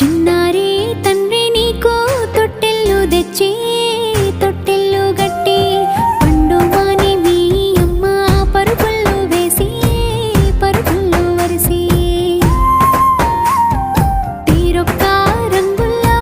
చిన్న